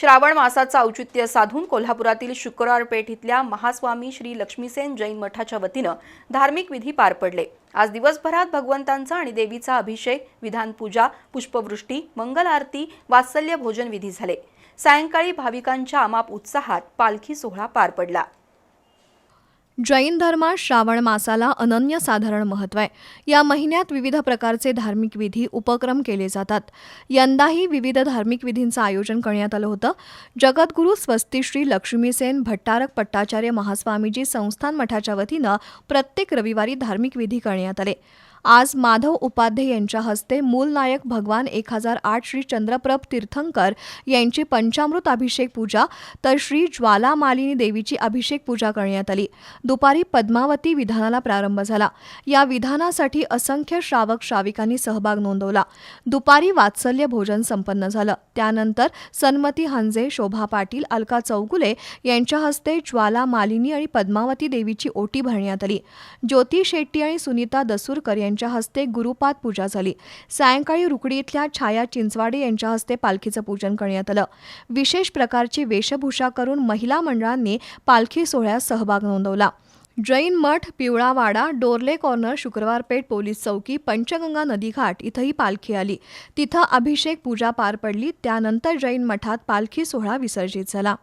श्रावण मासाचं औचित्य साधून कोल्हापुरातील शुक्रवार पेठ इथल्या महास्वामी श्री लक्ष्मीसेन जैन मठाच्या वतीनं धार्मिक विधी पार पडले. आज दिवसभरात भगवंतांचा आणि देवीचा अभिषेक विधानपूजा पुष्पवृष्टी मंगल आरती वात्सल्य भोजन विधी झाले. सायंकाळी भाविकांच्या अमाप उत्साहात पालखी सोहळा पार पडला. जैन धर्मात श्रावण मासाला अनन्यसाधारण महत्त्व आहे. या महिन्यात विविध प्रकारचे धार्मिक विधी उपक्रम केले जातात. यंदाही विविध धार्मिक विधींचं आयोजन करण्यात आलं होतं. जगद्गुरू स्वस्तिश्री लक्ष्मीसेन भट्टारक पट्टाचार्य महास्वामीजी संस्थान मठाच्या वतीनं प्रत्येक रविवारी धार्मिक विधी करण्यात आले. आज माधव उपाध्ये यांच्या हस्ते मूल नायक भगवान एक हजार आठ श्री चंद्रप्रभ तीर्थंकर यांची पंचामृत अभिषेक पूजा तर श्री ज्वालामालिनी देवीची अभिषेक पूजा करण्यात आली. दुपारी पद्मावती विधानाला प्रारंभ झाला. या विधानासाठी असंख्य श्रावक श्राविकांनी सहभाग नोंदवला. दुपारी वात्सल्य भोजन संपन्न झालं. त्यानंतर सन्मती हंजे शोभा पाटील अलका चौगुले यांच्या हस्ते ज्वाला मालिनी आणि पद्मावती देवीची ओटी भरण्यात आली. ज्योती शेट्टी आणि सुनीता दसूरकर यांच्या हस्ते गुरुपाद पूजा झाली. सायंकाळी रुकडी इथल्या छाया चिंचवाडे यांच्या हस्ते पालखीचं पूजन करण्यात आलं. विशेष प्रकारची वेशभूषा करून महिला मंडळांनी पालखी सोहळ्यात सहभाग नोंदवला. जैन मठ पिवळावाडा डोरले कॉर्नर शुक्रवार पेठ पोलीस चौकी पंचगंगा नदीघाट इथंही पालखी आली. तिथं अभिषेक पूजा पार पडली. त्यानंतर जैन मठात पालखी सोहळा विसर्जित झाला.